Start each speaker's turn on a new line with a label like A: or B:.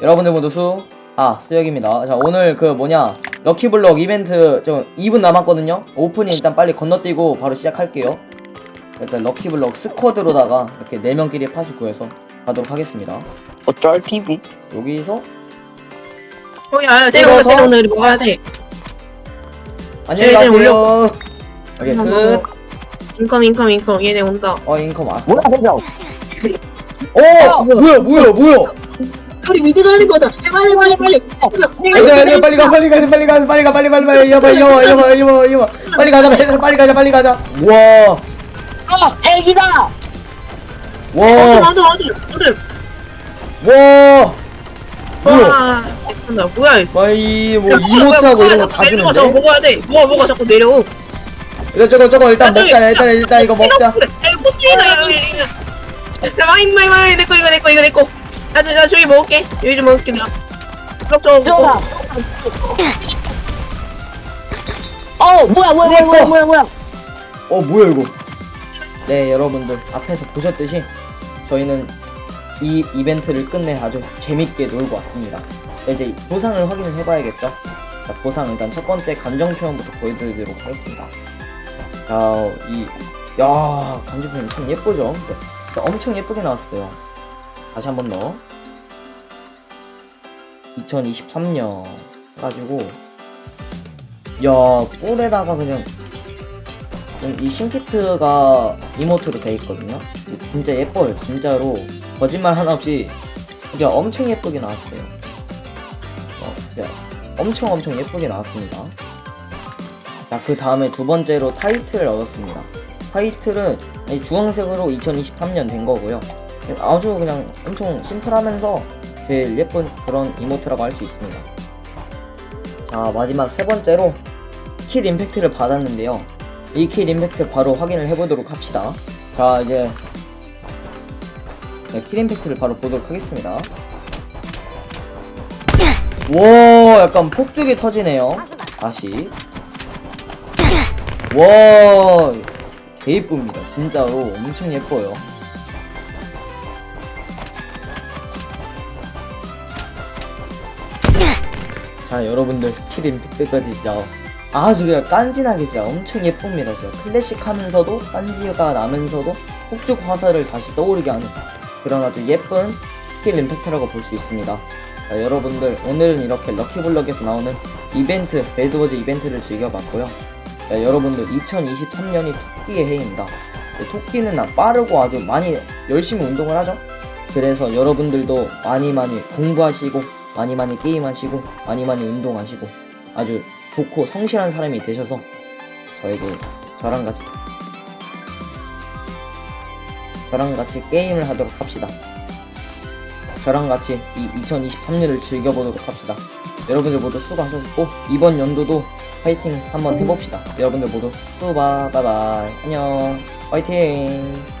A: 여러분들 모두 수, 아, 수혁입니다. 자, 오늘 그 뭐냐, 럭키블럭 이벤트 좀 2분 남았거든요? 오프닝 일단 빨리 건너뛰고 바로 시작할게요. 일단 럭키블럭 스쿼드로다가 이렇게 4명끼리 팟을 구해서 가도록 하겠습니다.
B: 어쩔 TV?
A: 여기서,
C: 어, 야, 야, 때려,
A: 찍어서?
C: 때려, 오늘 먹어야 돼.
A: 안녕히
C: 얘네
A: 가세요. 오케이,
C: 어,
A: 끝.
C: 인컴, 인컴, 인컴. 얘네 온다.
A: 어, 인컴 왔어.
B: 뭐야 대장?
A: 어! 뭐야, 뭐야, 뭐야!
C: 우리 미드 가는 거다. 빨리, 빨리, 빨리.
A: 얘들아, 얘들아, 빨리 가, 빨리 가, 빨리 가, 빨리 가, 빨리, 빨리, 빨리, 여봐, 여봐, 여봐, 여봐, 여봐. 빨리 가자, 얘들아, 빨리 가자, 빨리 가자. 와,
B: 어 애기다.
C: 어디,
A: 와,
C: 어디, 어디, 어디.
A: 와. 뭐야?
C: 와, 미친다. 뭐야, 이거.
A: 아이, 뭐, 이모트하고 이런 거
C: 자꾸
A: 다
C: 내려가, 저거
A: 주는데?
C: 먹어야 돼. 뭐가, 뭐가 자꾸 내려오.
A: 이거 저거, 저거, 일단 먹자, 일단, 일단 이거 먹자.
C: 야, 이거 코스이다, 이거, 이거. 야, 마인, 마인, 마인. 내 거, 이거, 내 거, 이거, 거. 나, 저기 먹을게. 여기 좀 먹을게, 나. 블럭 저거.
B: 어 뭐야 뭐야 뭐야 뭐야 뭐야 뭐야.
A: 어, 뭐야, 이거. 네, 여러분들, 앞에서 보셨듯이, 저희는 이 이벤트를 끝내 아주 재밌게 놀고 왔습니다. 자, 이제 보상을 확인을 해봐야겠죠? 자, 보상 일단 첫 번째 감정 표현부터 보여드리도록 하겠습니다. 자, 이, 야, 감정 표현 참 예쁘죠? 자, 엄청 예쁘게 나왔어요. 다시 한 번 더. 2023년 해가지고, 야, 뿔에다가 그냥, 좀이 신키트가 이모트로 돼 있거든요. 진짜 예뻐요, 진짜로. 거짓말 하나 없이, 진짜 엄청 예쁘게 나왔어요. 어, 진짜 엄청 엄청 예쁘게 나왔습니다. 자, 그 다음에 두 번째로 타이틀을 얻었습니다. 타이틀은 이 주황색으로 2023년 된 거고요. 아주 그냥 엄청 심플하면서 제일 예쁜 그런 이모트라고 할 수 있습니다. 자, 마지막 세 번째로 킬 임팩트를 받았는데요. 이 킬 임팩트 바로 확인을 해보도록 합시다. 자, 이제 네, 킬 임팩트를 바로 보도록 하겠습니다. 와, 약간 폭죽이 터지네요. 다시. 와, 개 이쁩니다. 진짜로 엄청 예뻐요. 자, 여러분들 킬 임팩트까지 진짜 아주 그냥 깐진하게 진짜 엄청 예쁩니다. 진짜 클래식하면서도 깐지가 나면서도 폭죽 화살을 다시 떠오르게 하는 그런 아주 예쁜 킬 임팩트라고 볼 수 있습니다. 자, 여러분들 오늘은 이렇게 럭키블럭에서 나오는 이벤트 레드워즈 이벤트를 즐겨봤고요. 자, 여러분들 2023년이 토끼의 해입니다. 네, 토끼는 나- 빠르고 아주 많이 열심히 운동을 하죠. 그래서 여러분들도 많이 많이 공부하시고 많이 많이 게임하시고 많이 많이 운동하시고 아주 좋고 성실한 사람이 되셔서 저에게 저랑 같이 저랑 같이 게임을 하도록 합시다. 저랑 같이 이 2023년을 즐겨보도록 합시다. 여러분들 모두 수고하셨고 이번 연도도 파이팅 한번 해봅시다. 여러분들 모두 수바 바이바이 안녕 파이팅